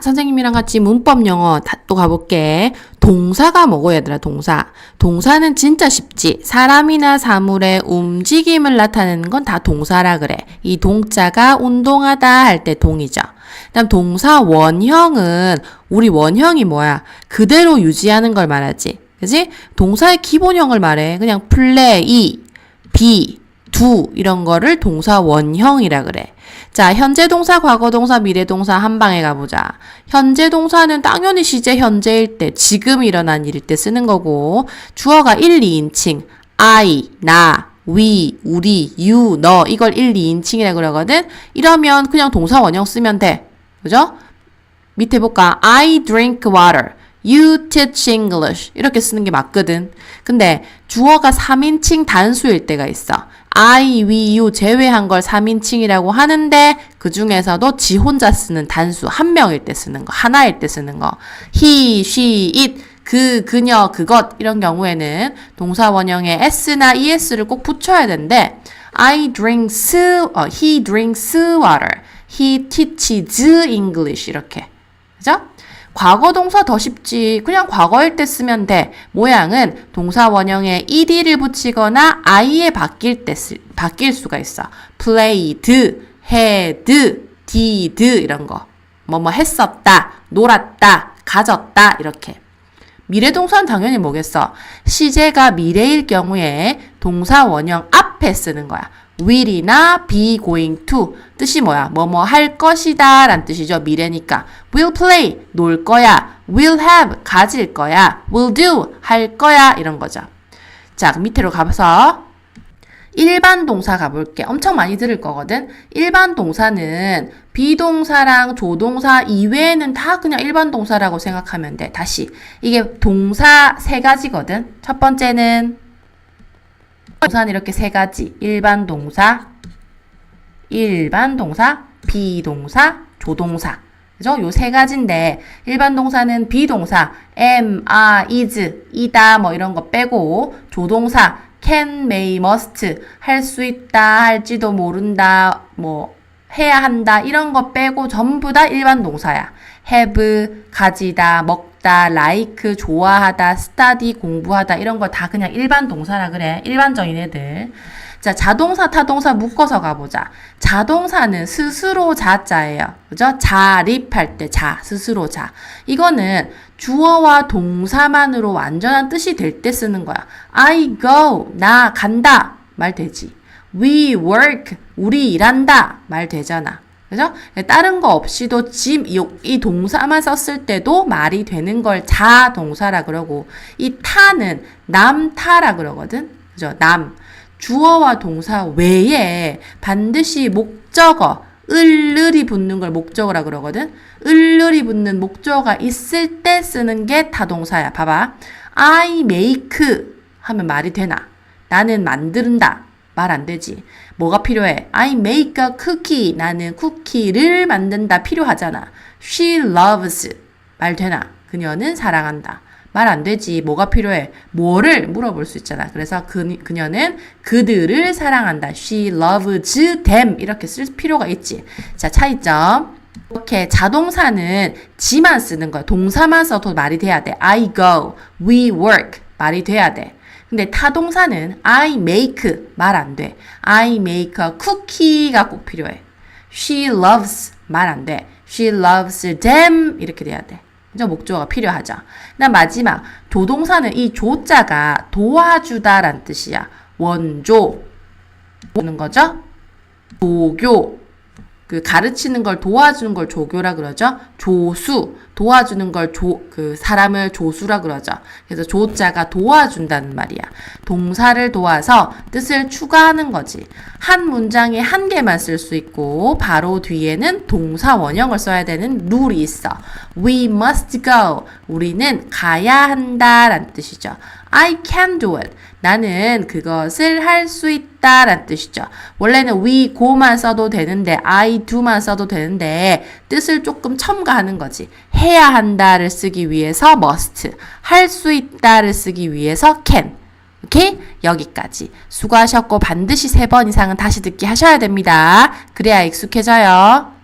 선생님이랑 같이 문법 영어 다- 또 가볼게. 동사가 뭐고 얘들아 동사. 동사는 진짜 쉽지. 사람이나 사물의 움직임을 나타내는 건 다 동사라 그래. 이 동자가 운동하다 할 때 동이죠. 그다음 동사 원형은 우리 원형이 뭐야? 그대로 유지하는 걸 말하지. 그지? 동사의 기본형을 말해. 그냥 플레이, 비, 두 이런 거를 동사 원형이라 그래. 자, 현재 동사, 과거 동사, 미래 동사 한 방에 가보자. 현재 동사는 당연히 시제 현재일 때, 지금 일어난 일일 때 쓰는 거고, 주어가 1, 2인칭, I, 나, we, 우리, you, 너 이걸 1, 2인칭이라 그러거든. 이러면 그냥 동사 원형 쓰면 돼. 그죠? 밑에 볼까? I drink water. You teach English. 이렇게 쓰는 게 맞거든. 근데 주어가 3인칭 단수일 때가 있어. I, we, you 제외한 걸 3인칭이라고 하는데 그 중에서도 지 혼자 쓰는 단수 한 명일 때 쓰는 거, 하나일 때 쓰는 거. he, she, it 그, 그녀, 그것 이런 경우에는 동사 원형에 s나 es를 꼭 붙여야 되는데 I drinks, 어, he drinks water. He teaches English 이렇게. 그죠? 과거 동사 더 쉽지. 그냥 과거일 때 쓰면 돼. 모양은 동사 원형에 ed를 붙이거나 i에 바뀔 때 쓰, 바뀔 수가 있어. played, had, did 이런 거. 뭐 뭐 했었다, 놀았다, 가졌다 이렇게. 미래 동사는 당연히 뭐겠어? 시제가 미래일 경우에 동사 원형 앞 에 쓰는 거야. will이나 be going to 뜻이 뭐야? 뭐뭐 할 것이다 라는 뜻이죠. 미래니까. will play 놀 거야. will have 가질 거야. will do 할 거야 이런 거죠. 자, 밑으로 가서 일반 동사 가볼게. 엄청 많이 들을 거거든. 일반 동사는 비동사랑 조동사 이외에는 다 그냥 일반 동사라고 생각하면 돼. 다시. 이게 동사 세 가지거든. 첫 번째는 동사는 이렇게 세 가지. 일반 동사, 일반 동사, 비동사, 조동사. 그죠? 요 세 가지인데 일반 동사는 비동사 am, are, is, 이다 뭐 이런 거 빼고 조동사 can, may, must 할 수 있다, 할지도 모른다, 뭐 해야 한다 이런 거 빼고 전부 다 일반 동사야. have 가지다, 먹다, like 좋아하다, study 공부하다 이런 거 다 그냥 일반 동사라 그래. 일반적인 애들. 자, 자동사, 타동사 묶어서 가보자. 자동사는 스스로 자자예요. 그죠? 자립할 때 자, 스스로 자. 이거는 주어와 동사만으로 완전한 뜻이 될 때 쓰는 거야. I go, 나 간다. 말 되지. We work, 우리 일한다. 말 되잖아. 그죠? 다른 거 없이도 지, 이, 이 동사만 썼을 때도 말이 되는 걸 자 동사라 그러고, 이 타는 남타라 그러거든? 그죠? 남. 주어와 동사 외에 반드시 목적어, 을을이 붙는 걸 목적어라 그러거든? 을을이 붙는 목적어가 있을 때 쓰는 게 타동사야. 봐봐. I make 하면 말이 되나? 나는 만든다. 말 안 되지. 뭐가 필요해? I make a cookie. 나는 쿠키를 만든다. 필요하잖아. She loves. 말 되나? 그녀는 사랑한다. 말 안 되지. 뭐가 필요해? 뭐를 물어볼 수 있잖아. 그래서 그, 그녀는 그들을 사랑한다. She loves them. 이렇게 쓸 필요가 있지. 자, 차이점. 이렇게 자동사는 지만 쓰는 거야. 동사만 써도 말이 돼야 돼. I go, we work. 말이 돼야 돼. 근데 타동사는 I make 말 안 돼. I make a cookie가 꼭 필요해. She loves 말 안 돼. She loves them 이렇게 돼야 돼. 그죠? 목적어가 필요하죠. 그다음 마지막 조동사는 이 조자가 도와주다란 뜻이야. 원조 보는 거죠. 조교 그 가르치는 걸 도와주는 걸 조교라 그러죠. 조수 도와주는 걸 조 그 사람을 조수라 그러죠. 그래서 조자가 도와준다는 말이야. 동사를 도와서 뜻을 추가하는 거지. 한 문장에 한 개만 쓸 수 있고 바로 뒤에는 동사 원형을 써야 되는 룰이 있어. We must go. 우리는 가야 한다라는 뜻이죠. I can do it. 나는 그것을 할 수 있다라는 뜻이죠. 원래는 we go만 써도 되는데 I do만 써도 되는데 뜻을 조금 첨가하는 거지. 해야 한다를 쓰기 위해서 must, 할 수 있다를 쓰기 위해서 can. 오케이? 여기까지. 수고하셨고 반드시 세 번 이상은 다시 듣기 하셔야 됩니다. 그래야 익숙해져요.